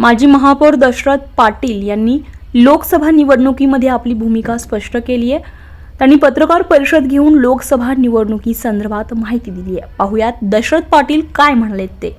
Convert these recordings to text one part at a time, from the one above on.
माजी महापौर दशरथ पाटील यांनी लोकसभा निवडणुकीमध्ये आपली भूमिका स्पष्ट केली आहे. त्यांनी पत्रकार परिषद घेऊन लोकसभा निवडणुकी संदर्भात माहिती दिली आहे. पाहुयात दशरथ पाटील काय म्हणालेत ते.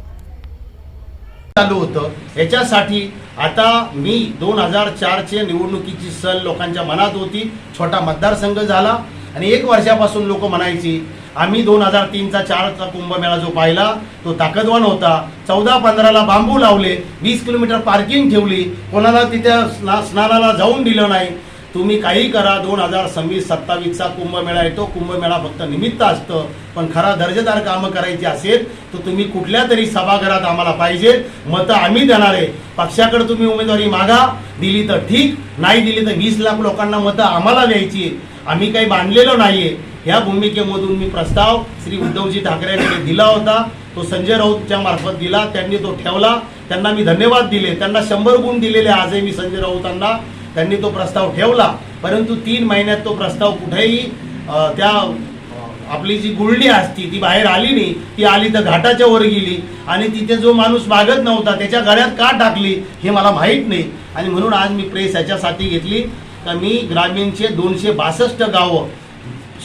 चालू होतं. याच्यासाठी आता मी दोन हजार चारचे निवडणुकीची सल लोकांच्या मनात होती. छोटा मतदारसंघ झाला. आणि एक वर्षापासून लोक म्हणायची आम्ही दोन हजार तीनचा चारचा कुंभमेळा जो पाहिला तो ताकदवान होता. चौदा पंधराला बांबू लावले वीस किलोमीटर पार्किंग ठेवली. कोणाला तिथे स्ना स्नानाला जाऊन दिलं नाही. तुम्ही काही करा दोन हजार सव्वीस सत्तावीसचा कुंभमेळा येतो. कुंभमेळा फक्त निमित्त असतं. पण खरा दर्जेदार कामं करायची असेल तर तुम्ही कुठल्या तरी सभागृहात आम्हाला पाहिजे. मतं आम्ही देणार आहे. पक्षाकडे तुम्ही उमेदवारी मागा. दिली तर ठीक. नाही दिली तर वीस लाख लोकांना मतं आम्हाला द्यायची आम्ही काही बांधलेलो नाहीये. ह्या भूमिकेमधून मी प्रस्ताव श्री उद्धवजी ठाकरे यांनी दिला होता. तो संजय राऊतच्या मार्फत दिला. त्यांनी तो ठेवला. त्यांना मी धन्यवाद दिले. त्यांना शंभर गुण दिलेले आजही मी संजय राऊतांना. त्यांनी तो प्रस्ताव ठेवला. परंतु तीन महिन्यात तो प्रस्ताव कुठेही त्या आपली जी गुळणी असती ती बाहेर आली नाही. ती आली तर घाटाच्या वर गेली. आणि तिथे जो माणूस मागत नव्हता त्याच्या गळ्यात का टाकली हे मला माहीत नाही. आणि म्हणून आज मी प्रेस याच्यासाठी घेतली. का मी ग्रामीणचे दोनशे बासष्ट गावं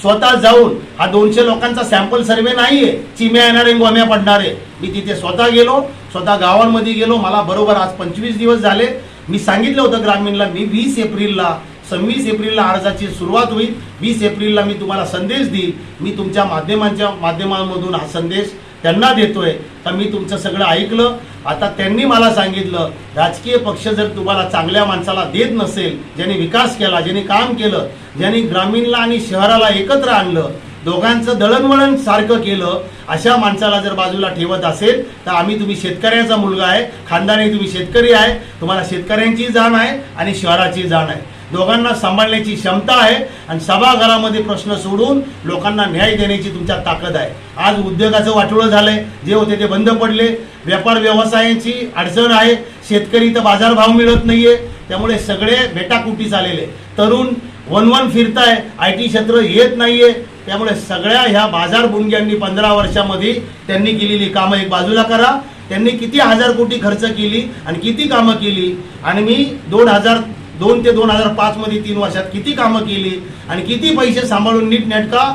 स्वतः जाऊन हा दोनशे लोकांचा सॅम्पल सर्वे नाही आहे चिम्या येणारे गोम्या पडणारे. मी तिथे स्वतः गेलो स्वतः गावांमध्ये गेलो मला बरोबर आज पंचवीस दिवस झाले. मी सांगितलं होतं ग्रामीणला मी वीस एप्रिलला सव्वीस एप्रिलला अर्जाची सुरुवात होईल. वीस एप्रिलला मी तुम्हाला संदेश देईल. मी तुमच्या माध्यमांच्या माध्यमांमधून हा संदेश त्यांना देतोय. तर मी तुमचं सगळं ऐकलं. आता त्यांनी मला सांगितलं राजकीय पक्ष जर तुम्हाला चांगल्या माणसाला देत नसेल ज्यांनी विकास केला ज्यांनी काम केलं ज्यांनी ग्रामीणला आणि शहराला एकत्र आणलं दोघांचं दळणवळण सारखं केलं अशा माणसाला जर बाजूला ठेवत असेल तर आम्ही तुम्ही शेतकऱ्याचा मुलगा आहे खानदानी तुम्ही शेतकरी आहे तुम्हाला शेतकऱ्यांची जाण आहे आणि शहराची जाण आहे. दोघांना सांभाळण्याची क्षमता आहे आणि सभागृहामध्ये प्रश्न सोडून लोकांना न्याय देण्याची तुमच्या ताकद आहे. आज उद्योगाचं वाटोळं झालंय. जे होते ते बंद पडले. व्यापार व्यवसायाची अडचण आहे. शेतकरी तर बाजारभाव मिळत नाहीये. त्यामुळे सगळे भेटाकुटी चाललेले तरुण वन वन फिरताय. आय टी क्षेत्र येत नाहीये. त्यामुळे सगळ्या ह्या बाजार बुंग्यांनी पंधरा वर्षामध्ये त्यांनी केलेली कामं एक बाजूला करा. त्यांनी किती हजार कोटी खर्च केली आणि किती कामं केली? आणि मी दोन हजार दोन ते दोन हजार पाच मध्ये तीन वर्षात किती कामं केली आणि किती पैसे सांभाळून नीट नेटका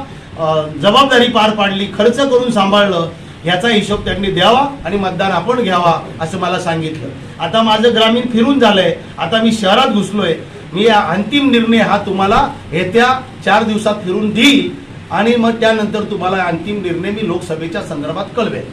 जबाबदारी पार पाडली खर्च करून सांभाळलं ह्याचा हिशोब त्यांनी द्यावा आणि मतदान आपण घ्यावा असं मला सांगितलं. आता माझं ग्रामीण फिरून झालंय. आता मी शहरात घुसलोय. मी या अंतिम निर्णय हा तुम्हाला येत्या चार दिवसात फिरून देईल आणि मग त्यानंतर तुम्हाला अंतिम निर्णय मी लोकसभेच्या संदर्भात कळवेल.